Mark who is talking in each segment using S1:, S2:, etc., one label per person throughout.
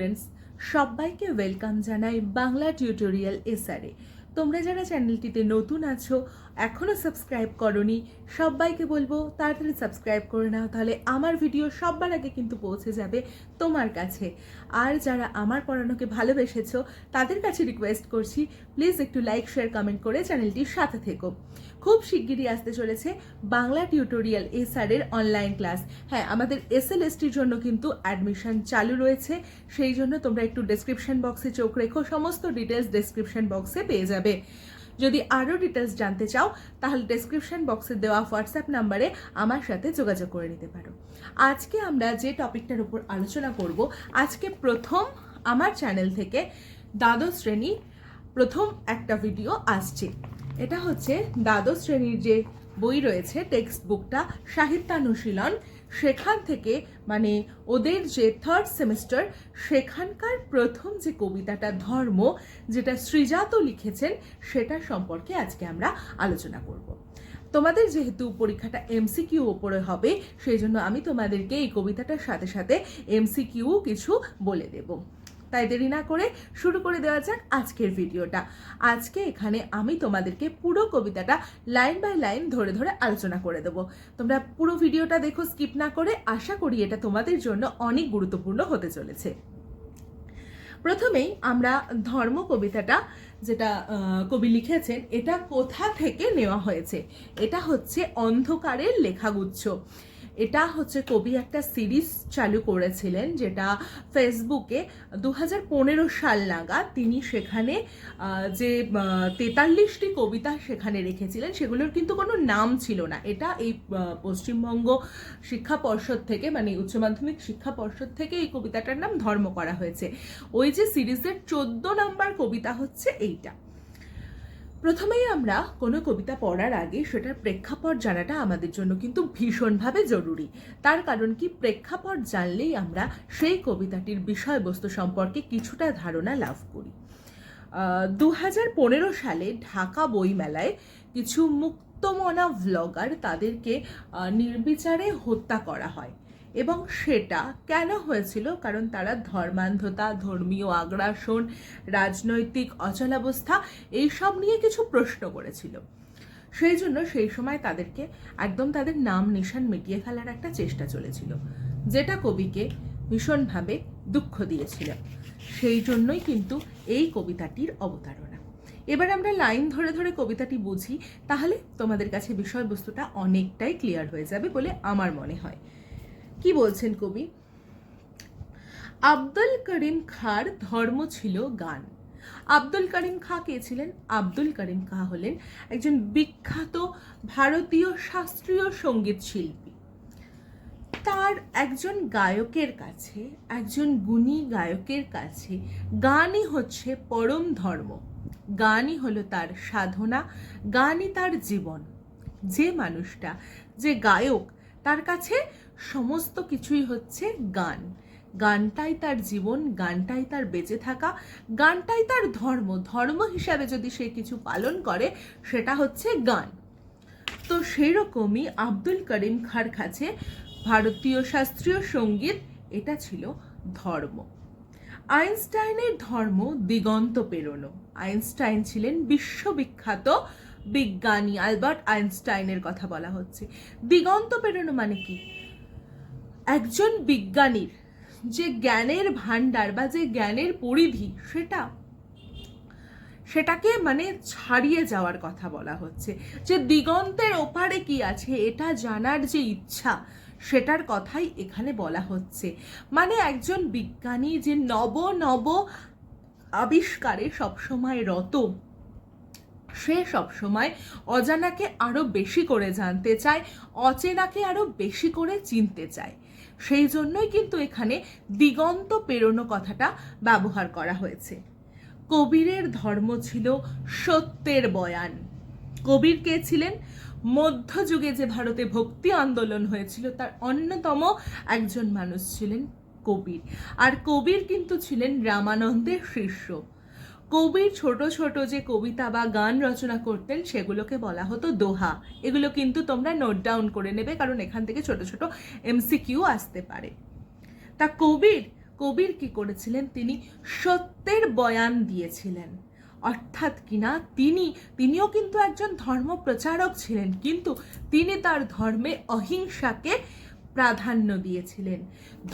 S1: Students সবাইকে welcome জানাই Bangla tutorial এসআরে তোমরা যারা চ্যানেলটিতে নতুন আছো এখনও সাবস্ক্রাইব করনি, সবাইকে বলব তাড়াতাড়ি সাবস্ক্রাইব করে নাও, তাহলে আমার ভিডিও সবার আগে কিন্তু পৌঁছে যাবে তোমার কাছে। আর যারা আমার পড়ানোকে ভালোবেসেছো, তাদের কাছে রিকোয়েস্ট করছি প্লিজ একটু লাইক শেয়ার কমেন্ট করে চ্যানেলটির সাথে থেকো। খুব শিগগিরই আসতে চলেছে Bangla tutorial SR online class হ্যাঁ আমাদের এস এসএলএসটির জন্য কিন্তু অ্যাডমিশন চালু রয়েছে, সেই জন্য তোমরা একটু ডেসক্রিপশন বক্সে চোখ রেখো, সমস্ত ডিটেলস ডেসক্রিপশন বক্সে পেয়ে যাবে। যদি আরও ডিটেলস জানতে চাও, তাহলে ডেসক্রিপশন বক্সে দেওয়া হোয়াটসঅ্যাপ নাম্বারে আমার সাথে যোগাযোগ করে নিতে পারো। আজকে আমরা যে টপিকটার উপর আলোচনা করব, আজকে প্রথম আমার চ্যানেল থেকে দ্বাদশ শ্রেণি প্রথম একটা ভিডিও আসছে। এটা হচ্ছে দ্বাদশ শ্রেণির যে বই রয়েছে টেক্সট বুকটা সাহিত্যানুশীলন। সেখান থেকে মানে ওদের যে থার্ড সেমিস্টার সেখানকার প্রথম যে কবিতাটা ধর্ম, যেটা সৃজাত লিখেছেন, সেটা সম্পর্কে আজকে আমরা আলোচনা করব। তোমাদের যেহেতু পরীক্ষাটা এমসিকিউ ওপরে হবে, সেই জন্য আমি তোমাদেরকে এই কবিতাটার সাথে সাথে এমসিকিউ কিছু বলে দেবো। তাই দেরি না করে শুরু করে দেওয়া যাক আজকের ভিডিওটা। আজকে এখানে আমি তোমাদেরকে পুরো কবিতাটা লাইন বাই লাইন ধরে ধরে আলোচনা করে দেবো। তোমরা পুরো ভিডিওটা দেখো, স্কিপ না করে আশা করি এটা তোমাদের জন্য অনেক গুরুত্বপূর্ণ হতে চলেছে। প্রথমেই আমরা ধর্ম কবিতাটা যেটা কবি লিখেছেন, এটা কোথা থেকে নেওয়া হয়েছে? এটা হচ্ছে অন্ধকারের লেখাগুচ্ছ। এটা হচ্ছে কবি একটা সিরিজ চালু করেছিলেন যেটা ফেসবুকে দু সাল নাগাদ তিনি সেখানে যে তেতাল্লিশটি কবিতা সেখানে রেখেছিলেন, সেগুলোর কিন্তু কোনো নাম ছিল না। এটা এই পশ্চিমবঙ্গ শিক্ষা পর্ষদ থেকে মানে উচ্চ মাধ্যমিক শিক্ষা পর্ষদ থেকে এই কবিতাটার নাম ধর্ম করা হয়েছে। ওই যে সিরিজের চোদ্দ নাম্বার কবিতা হচ্ছে এইটা। প্রথমেই আমরা কোনো কবিতা পড়ার আগে সেটার প্রেক্ষাপট জানাটা আমাদের জন্য কিন্তু ভীষণভাবে জরুরি। তার কারণ কি? প্রেক্ষাপট জানলেই আমরা সেই কবিতাটির বিষয়বস্তু সম্পর্কে কিছুটা ধারণা লাভ করি। দু হাজার পনেরো সালে ঢাকা বইমেলায় কিছু মুক্তমনা ভ্লগার তাদেরকে নির্বিচারে হত্যা করা হয়। এবং সেটা কেন হয়েছিল? কারণ তারা ধর্মান্ধতা, ধর্মীয় আগ্রাসন, রাজনৈতিক অচলাবস্থা, এইসব নিয়ে কিছু প্রশ্ন করেছিল। সেই জন্য সেই সময় তাদেরকে একদম তাদের নাম নিশান মিটিয়ে ফেলার একটা চেষ্টা চলেছিল, যেটা কবিকে ভীষণভাবে দুঃখ দিয়েছিল। সেই জন্যই কিন্তু এই কবিতাটির অবতারণা। এবার আমরা লাইন ধরে ধরে কবিতাটি বুঝি, তাহলে তোমাদের কাছে বিষয়বস্তুটা অনেকটাই ক্লিয়ার হয়ে যাবে বলে আমার মনে হয়। কি বলছেন কবি? আব্দুল করিম খার ধর্ম ছিল গান। আব্দুল করিম খা কে ছিলেন? আব্দুল করিম খা হলেন একজন বিখ্যাত ভারতীয় শাস্ত্রীয় সংগীত শিল্পী। তার একজন গায়কের কাছে, একজন গুণী গায়কের কাছে গানই হচ্ছে পরম ধর্ম। গানই হলো তার সাধনা, গানই তার জীবন। যে মানুষটা, যে গায়ক, তার কাছে সমস্ত কিছুই হচ্ছে গান। গানটাই তার জীবন, গানটাই তার বেঁচে থাকা, গানটাই তার ধর্ম। ধর্ম হিসাবে যদি সে কিছু পালন করে, সেটা হচ্ছে গান। তো সেই রকমই আব্দুল করিম খার কাছে ভারতীয় শাস্ত্রীয় সংগীত এটা ছিল ধর্ম। আইনস্টাইনের ধর্ম দিগন্ত পেরোনো। আইনস্টাইন ছিলেন বিশ্ববিখ্যাত বিজ্ঞানী। আলবার্ট আইনস্টাইনের কথা বলা হচ্ছে। দিগন্ত পেরোনো মানে কি? একজন বিজ্ঞানীর যে জ্ঞানের ভাণ্ডার বা যে জ্ঞানের পরিধি সেটা, সেটাকে মানে ছাড়িয়ে যাওয়ার কথা বলা হচ্ছে। যে দিগন্তের ওপারে কি আছে এটা জানার যে ইচ্ছা, সেটার কথাই এখানে বলা হচ্ছে। মানে একজন বিজ্ঞানী যে নব নব আবিষ্কারে সবসময় রত, সে সবসময় অজানাকে আরও বেশি করে জানতে চায়, অচেনাকে আরও বেশি করে চিনতে চায়। সেই জন্যই কিন্তু এখানে দিগন্ত পেরোনো কথাটা ব্যবহার করা হয়েছে। কবিরের ধর্ম ছিল সত্যের বয়ান। কবির কে ছিলেন? মধ্যযুগে যে ভারতে ভক্তি আন্দোলন হয়েছিল, তার অন্যতম একজন মানুষ ছিলেন কবির। আর কবির কিন্তু ছিলেন রামানন্দের শিষ্য। কবির ছোট ছোট যে কবিতা বা গান রচনা করতেন, সেগুলোকে বলা হতো দোহা। এগুলো কিন্তু তোমরা নোট ডাউন করে নেবে, কারণ এখান থেকে ছোট ছোট এমসিকিউ আসতে পারে। তা কবির কবির কি করেছিলেন? তিনি সত্যের বয়ান দিয়েছিলেন। অর্থাৎ কিনা তিনি, তিনিও কিন্তু একজন ধর্ম প্রচারক ছিলেন, কিন্তু তিনি তার ধর্মে অহিংসাকে প্রাধান্য দিয়েছিলেন।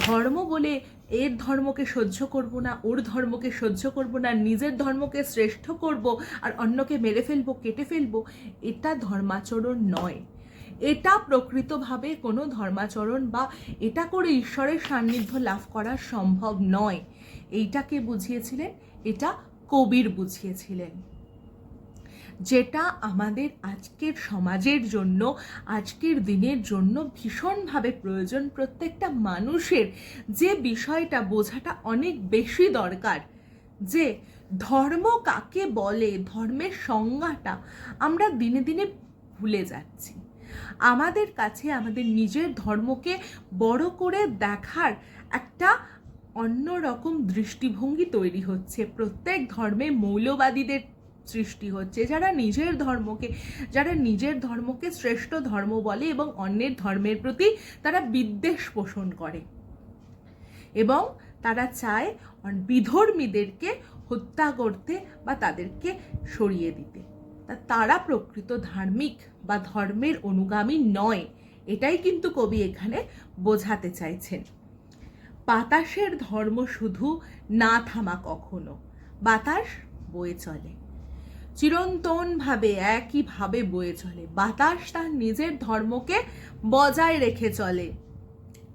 S1: ধর্ম বলে এর ধর্মকে সহ্য করব না, ওর ধর্মকে সহ্য করব না, নিজের ধর্মকে শ্রেষ্ঠ করব আর অন্যকে মেরে ফেলব, কেটে ফেলব, এটা ধর্মাচরণ নয়। এটা প্রকৃতভাবে কোনো ধর্মাচরণ বা এটা করে ঈশ্বরের সান্নিধ্য লাভ করা সম্ভব নয়। এইটাকে বুঝিয়েছিলেন, এটা কবির বুঝিয়েছিলেন। যেটা আমাদের আজকের সমাজের জন্য, আজকের দিনের জন্য ভীষণভাবে প্রয়োজন প্রত্যেকটা মানুষের। যে বিষয়টা বোঝাটা অনেক বেশি দরকার। যে ধর্ম কাকে বলে, ধর্মের সংজ্ঞাটা আমরা দিনে দিনে ভুলে যাচ্ছি। আমাদের কাছে, আমাদের নিজের ধর্মকে বড় করে দেখার একটা অন্যরকম দৃষ্টিভঙ্গি তৈরি হচ্ছে। প্রত্যেক ধর্মে মৌলবাদীদের সৃষ্টি হচ্ছে। যারা নিজের ধর্মকে, যারা নিজের ধর্মকে শ্রেষ্ঠ ধর্ম বলে এবং অন্যের ধর্মের প্রতি তারা বিদ্বেষ পোষণ করে এবং তারা চায় বিধর্মীদেরকে হত্যা করতে বা তাদেরকে সরিয়ে দিতে। তা তারা প্রকৃত ধার্মিক বা ধর্মের অনুগামী নয়, এটাই কিন্তু কবি এখানে বোঝাতে চাইছেন। বাতাসের ধর্ম শুধু না থামা কখনো, বাতাস বয়ে চলে। চিরন্তনভাবে একইভাবে বয়ে চলে। বাতাস তার নিজের ধর্মকে বজায় রেখে চলে।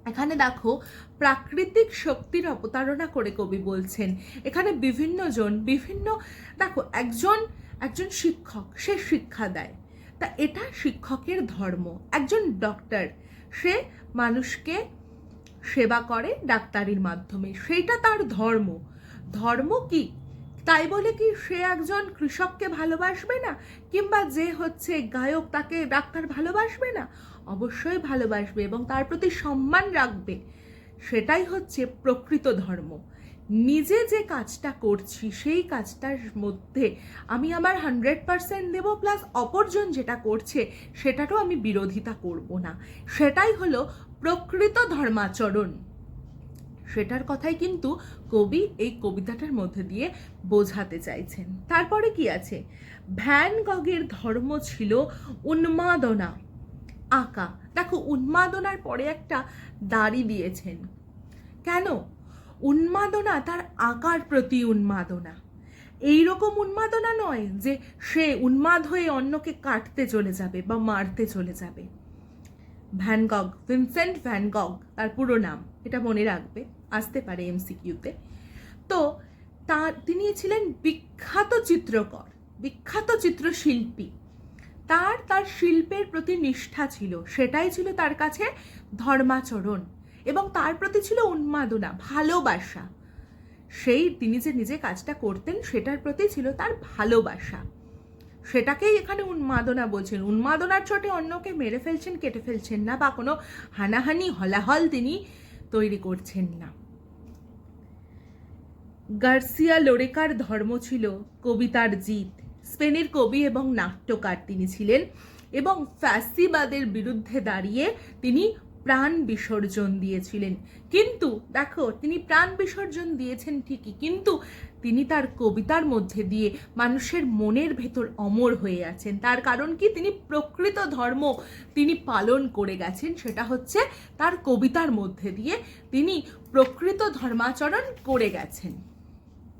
S1: এখানে দেখো, প্রাকৃতিক শক্তির অবতারণা করে কবি বলছেন, এখানে বিভিন্ন জন বিভিন্ন, দেখো, একজন একজন শিক্ষক, সে শিক্ষা দেয়। তা এটা শিক্ষকের ধর্ম। একজন ডক্টর সে মানুষকে সেবা করে ডাক্তারির মাধ্যমে। সেইটা তার ধর্ম। ধর্ম কি? তাই বলে কি সে একজন কৃষককে ভালোবাসবে না? কিংবা যে হচ্ছে গায়ক তাকে ডাক্তার ভালোবাসবে না? অবশ্যই ভালোবাসবে এবং তার প্রতি সম্মান রাখবে। সেটাই হচ্ছে প্রকৃত ধর্ম। নিজে যে কাজটা করছি, সেই কাজটার মধ্যে আমি আমার হান্ড্রেড পারসেন্ট দেবো প্লাস অপরজন যেটা করছে, সেটারও আমি বিরোধিতা করব না। সেটাই হলো প্রকৃত ধর্মাচরণ। সেটার কথাই কিন্তু কবি এই কবিতাটার মধ্যে দিয়ে বোঝাতে চাইছেন। তারপরে কি আছে? ভ্যান গগের ধর্ম ছিল উন্মাদনা। আঁকা। দেখো, উন্মাদনার পরে একটা দাড়ি দিয়েছেন। কেন? উন্মাদনা তার আঁকার প্রতি উন্মাদনা। এই রকম উন্মাদনা নয় যে সে উন্মাদ হয়ে অন্যকে কাটতে চলে যাবে বা মারতে চলে যাবে। ভ্যানগগ ভিনসেন্ট ভ্যানগগ তার পুরো নাম, এটা মনে রাখবে। আসতে পারে এমসিকিউতে তো তার, তিনি ছিলেন বিখ্যাত চিত্রকর, বিখ্যাত চিত্রশিল্পী। তার তার শিল্পের প্রতি নিষ্ঠা ছিল, সেটাই ছিল তার কাছে ধর্মাচরণ এবং তার প্রতি ছিল উন্মাদনা, ভালোবাসা। সেই, তিনি যে নিজে কাজটা করতেন, সেটার প্রতি ছিল তার ভালোবাসা। সেটাকেই এখানে উন্মাদনা বলছেন। উন্মাদনার চোটে অন্যকে মেরে ফেলছেন, কেটে ফেলছেন না বা কোনো হানাহানি, হলাহল তিনি তৈরি করছেন না। গার্সিয়া লোরেকার ধর্ম ছিল কবিতার জিত। স্পেনের কবি এবং নাট্যকার তিনি ছিলেন এবং ফ্যাসিবাদের বিরুদ্ধে দাঁড়িয়ে তিনি প্রাণ বিসর্জন দিয়েছিলেন। কিন্তু, দেখো, তিনি প্রাণ বিসর্জন দিয়েছেন ঠিকই, কিন্তু তিনি তার কবিতার মধ্যে দিয়ে মানুষের মনের ভেতর অমর হয়ে আছেন। তার কারণ কি? তিনি প্রকৃত ধর্ম তিনি পালন করে গেছেন, সেটা হচ্ছে তার কবিতার মধ্যে দিয়ে তিনি প্রকৃত ধর্মাচরণ করে গেছেন।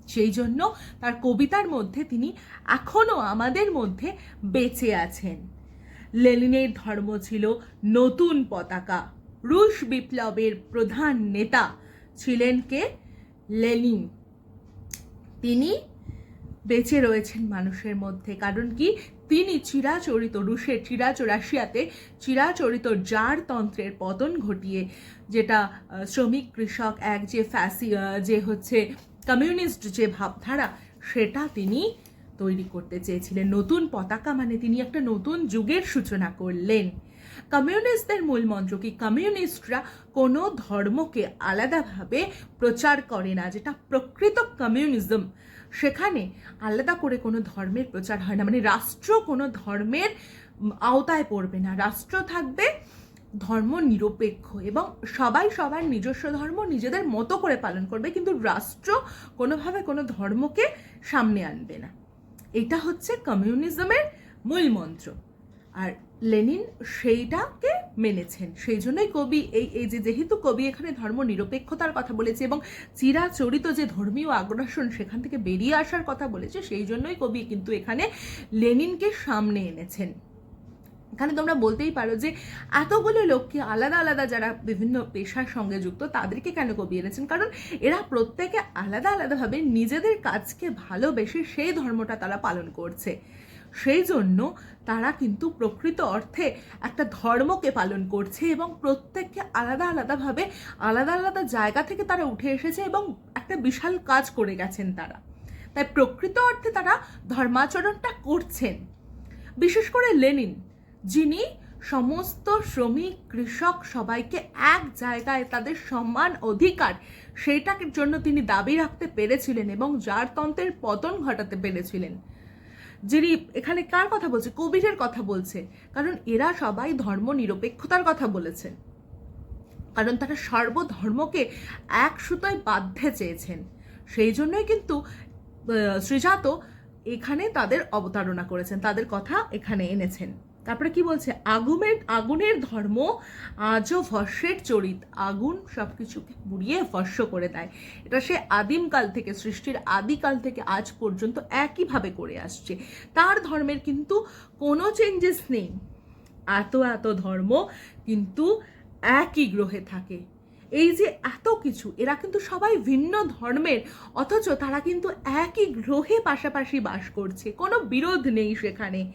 S1: সেই জন্য তার কবিতার মধ্যে তিনি এখনও আমাদের মধ্যে বেঁচে আছেন। লেনিনের ধর্ম ছিল নতুন পতাকা। রুশ বিপ্লবের প্রধান নেতা ছিলেন কে? লেনিন। তিনি বেঁচে রয়েছেন মানুষের মধ্যে। কারণ কি? তিনি চিরাচরিত রুশের চিরাচ রাশিয়াতে চিরাচরিত জার তন্ত্রের পতন ঘটিয়ে, যেটা শ্রমিক কৃষক এক যে ফ্যাসি যে হচ্ছে কমিউনিস্ট যে ভাবধারা, সেটা তিনি তৈরি করতে চেয়েছিলেন। নতুন পতাকা মানে তিনি একটা নতুন যুগের সূচনা করলেন। কমিউনিস্টদের মূল মন্ত্র কি? কমিউনিস্টরা কোনো ধর্মকে আলাদাভাবে প্রচার করে না, যেটা প্রকৃত কমিউনিজম। সেখানে আলাদা করে কোনো ধর্মের প্রচার হয় না মানে রাষ্ট্র কোনো ধর্মের আওতায় পড়বে না। রাষ্ট্র থাকবে ধর্ম নিরপেক্ষ এবং সবাই সবার নিজস্ব ধর্ম নিজেদের মতো করে পালন করবে, কিন্তু রাষ্ট্র কোনোভাবে কোনো ধর্মকে সামনে আনবে না। এটা হচ্ছে কমিউনিজমের মূল মন্ত্র। আর লেনিন সেইটাকে মেনেছেন। সেই জন্যই কবি এই এই যে যেহেতু কবি এখানে ধর্ম নিরপেক্ষতার কথা বলেছে এবং চিরাচরিত যে ধর্মীয় আগ্রাসন সেখান থেকে বেরিয়ে আসার কথা বলেছে, সেই জন্যই কবি কিন্তু এখানে লেনিনকে সামনে এনেছেন। এখানে তোমরা বলতেই পারো যে এতগুলো লোককে আলাদা আলাদা যারা বিভিন্ন পেশার সঙ্গে যুক্ত, তাদেরকে কেন কবি এনেছেন? কারণ এরা প্রত্যেকে আলাদা আলাদাভাবে নিজেদের কাজকে ভালোবেসে সেই ধর্মটা তারা পালন করছে। সেই জন্য তারা কিন্তু প্রকৃত অর্থে একটা ধর্মকে পালন করছে এবং প্রত্যেককে আলাদা আলাদাভাবে আলাদা আলাদা জায়গা থেকে তারা উঠে এসেছে এবং একটা বিশাল কাজ করে গেছেন তারা। তাই প্রকৃত অর্থে তারা ধর্মাচরণটা করছেন। বিশেষ করে লেনিন। যিনি সমস্ত শ্রমিক, কৃষক সবাইকে এক জায়গায় তাদের সম্মান অধিকার সেইটার জন্য তিনি দাবি রাখতে পেরেছিলেন এবং যার তন্ত্রের পতন ঘটাতে পেরেছিলেন। যিনি এখানে কার কথা বলছে? কবিরের কথা বলছে। কারণ এরা সবাই ধর্ম নিরপেক্ষতার কথা বলেছেন কারণ তারা সর্বধর্মকে এক সুতোয় বাধ্যে চেয়েছেন। সেই জন্যই কিন্তু শ্রীজাত এখানে তাদের অবতারণা করেছেন, তাদের কথা এখানে এনেছেন। তারপরে কি বলছে? আগুনের আগুনের ধর্ম আজও ভস্যের চরিত। আগুন সব কিছুকে পুড়িয়ে ভস্য করে দেয়। এটা সে আদিমকাল থেকে, সৃষ্টির আদিকাল থেকে আজ পর্যন্ত একইভাবে করে আসছে। তার ধর্মের কিন্তু কোনো চেঞ্জেস নেই। এত এত ধর্ম কিন্তু একই গ্রহে থাকে। এই যে এত কিছু, এরা কিন্তু সবাই ভিন্ন ধর্মের, অথচ তারা কিন্তু একই গ্রহে পাশাপাশি বাস করছে। কোনো বিরোধ নেই সেখানে।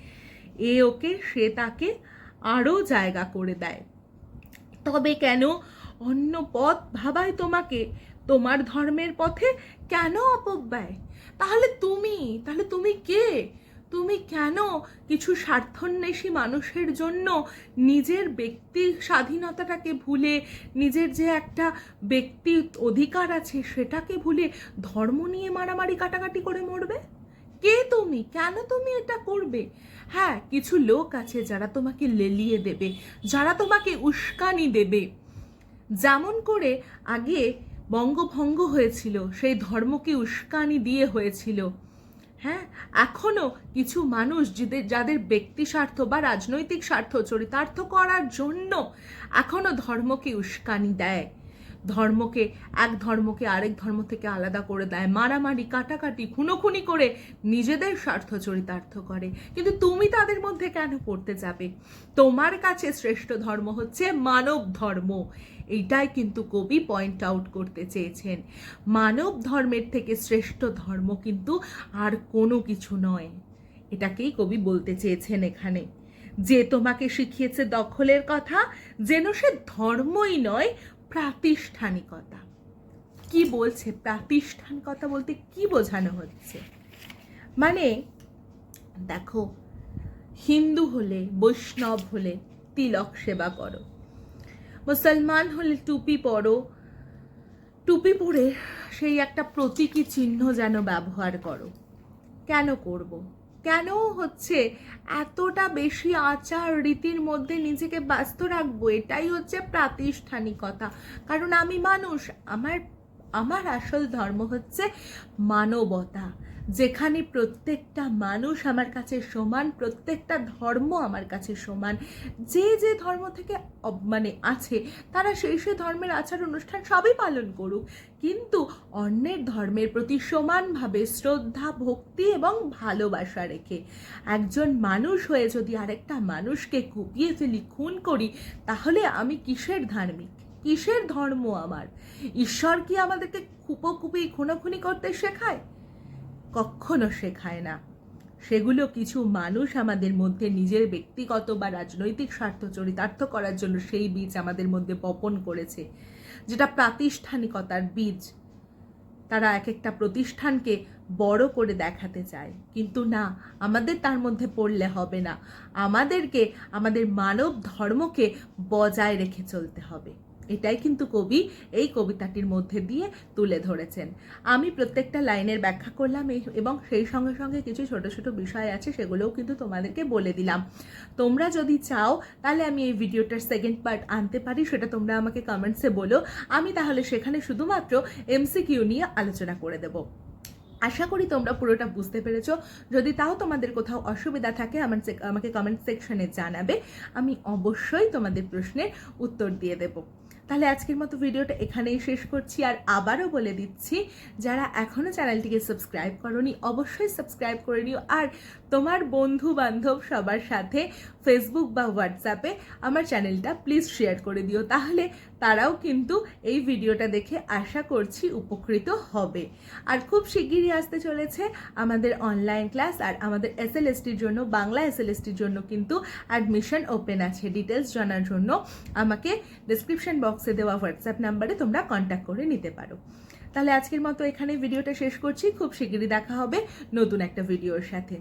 S1: এ ওকে, সে তাকে আরও জায়গা করে দেয়। তবে কেন অন্য পথ ভাবায় তোমাকে? তোমার ধর্মের পথে কেন অপব্যয়? তাহলে তুমি তাহলে তুমি কে? তুমি কেন কিছু স্বার্থন্বেষী মানুষের জন্য নিজের ব্যক্তি স্বাধীনতাটাকে ভুলে, নিজের যে একটা ব্যক্তি অধিকার আছে সেটাকে ভুলে ধর্ম নিয়ে মারামারি কাটাকাটি করে মরবে? কে তুমি? কেন তুমি এটা করবে? হ্যাঁ কিছু লোক আছে যারা তোমাকে লেলিয়ে দেবে, যারা তোমাকে উস্কানি দেবে। যেমন করে আগে বঙ্গভঙ্গ হয়েছিল, সেই ধর্মকে উস্কানি দিয়ে হয়েছিল। হ্যাঁ এখনও কিছু মানুষ যাদের যাদের ব্যক্তি স্বার্থ বা রাজনৈতিক স্বার্থ, চরিতার্থ করার জন্য এখনও ধর্মকে উস্কানি দেয়। ধর্মকে, এক ধর্মকে আরেক ধর্ম থেকে আলাদা করে দেয়। মারামারি, কাটাকাটি, খুনোখুনি করে নিজেদের স্বার্থ চরিতার্থ করে। কিন্তু তুমি তাদের মধ্যে কেন পড়তে যাবে? তোমার কাছে শ্রেষ্ঠ ধর্ম হচ্ছে মানব ধর্ম। এইটাই কিন্তু কবি পয়েন্ট আউট করতে চেয়েছেন। মানব ধর্মের থেকে শ্রেষ্ঠ ধর্ম কিন্তু আর কোনো কিছু নয়। এটাকেই কবি বলতে চেয়েছেন এখানে। যে তোমাকে শিখিয়েছে দখলের কথা, যেন সে ধর্মই নয় প্রাতিষ্ঠানিকতা। কি বলছে প্রাতিষ্ঠানিকতা বলতে কি বোঝানো হচ্ছে? মানে দেখো, হিন্দু হলে, বৈষ্ণব হলে তিলক সেবা করো। মুসলমান হলে টুপি পরো। টুপি পরে সেই একটা প্রতীকী চিহ্ন যেন ব্যবহার করো। কেন করব। কেন হচ্ছে? এতটা বেশি আচার রীতির মধ্যে নিজেকে ব্যস্ত রাখব, এটাই হচ্ছে প্রাতিষ্ঠানিকতা। কারণ আমি মানুষ, আমার আমার আসল ধর্ম হচ্ছে মানবতা। যেখানে প্রত্যেকটা মানুষ আমার কাছে সমান, প্রত্যেকটা ধর্ম আমার কাছে সমান। যে যে ধর্ম থেকে মানে আছে, তারা সেই সেই ধর্মের আচার অনুষ্ঠান সবই পালন করুক। কিন্তু অন্যের ধর্মের প্রতি সমানভাবে শ্রদ্ধা, ভক্তি এবং ভালোবাসা রেখে একজন মানুষ হয়ে যদি আরেকটা মানুষকে কুপিয়ে ফেলি খুন করি, তাহলে আমি কিসের ধার্মিক? কিসের ধর্ম আমার? ঈশ্বর কি আমাদেরকে কুপোকুপি খুনোখুনি করতে শেখায়? কখনো শেখায় না। সেগুলো কিছু মানুষ আমাদের মধ্যে নিজের ব্যক্তিগত বা রাজনৈতিক স্বার্থ চরিতার্থ করার জন্য সেই বীজ আমাদের মধ্যে বপন করেছে, যেটা প্রাতিষ্ঠানিকতার বীজ। তারা এক একটা প্রতিষ্ঠানকে বড় করে দেখাতে চায়। কিন্তু না, আমাদের তার মধ্যে পড়লে হবে না। আমাদেরকে, আমাদের মানব ধর্মকে বজায় রেখে চলতে হবে। এটাই কিন্তু কবি এই কবিতাটির মধ্যে দিয়ে তুলে ধরেছেন। আমি প্রত্যেকটা লাইনের ব্যাখ্যা করলাম এবং সেই সঙ্গে সঙ্গে কিছু ছোট ছোট বিষয় আছে সেগুলোও কিন্তু তোমাদেরকে বলে দিলাম। তোমরা যদি চাও তাহলে আমি এই ভিডিওটার সেকেন্ড পার্ট আনতে পারি, সেটা তোমরা আমাকে কমেন্টসে বলো। আমি তাহলে সেখানে শুধুমাত্র এমসিকিউ নিয়ে আলোচনা করে দেবো। আশা করি তোমরা পুরোটা বুঝতে পেরেছ। যদি তাও তোমাদের কোথাও অসুবিধা থাকে, আমার আমাকে কমেন্ট সেকশনে জানাবে। আমি অবশ্যই তোমাদের প্রশ্নের উত্তর দিয়ে দেব। তাহলে আজকের মতো ভিডিওটা এখানেই শেষ করছি। আর আবারও বলে দিচ্ছি, যারা এখনও চ্যানেলটিকে সাবস্ক্রাইব করনি, অবশ্যই সাবস্ক্রাইব করে নিও। আর তোমার বন্ধু বান্ধব সবার সাথে ফেসবুক বা হোয়াটসঅ্যাপে আমার চ্যানেলটা প্লিজ শেয়ার করে দিও। তাহলে তারাও কিন্তু এই ভিডিওটা দেখে আশা করছি উপকৃত হবে। আর খুব শিগগিরই আসতে চলেছে আমাদের অনলাইন ক্লাস আর আমাদের এস এসএলএসটির জন্য, বাংলা এসএলএসটির জন্য কিন্তু অ্যাডমিশন ওপেন আছে। ডিটেলস জানার জন্য আমাকে ডিসক্রিপশন বক্সে দেওয়া হোয়াটসঅ্যাপ নাম্বারে তোমরা কন্ট্যাক্ট করে নিতে পারো। তাহলে আজকের মতো এখানে ভিডিওটা শেষ করছি। খুব শিগগিরই দেখা হবে নতুন একটা ভিডিওর সাথে।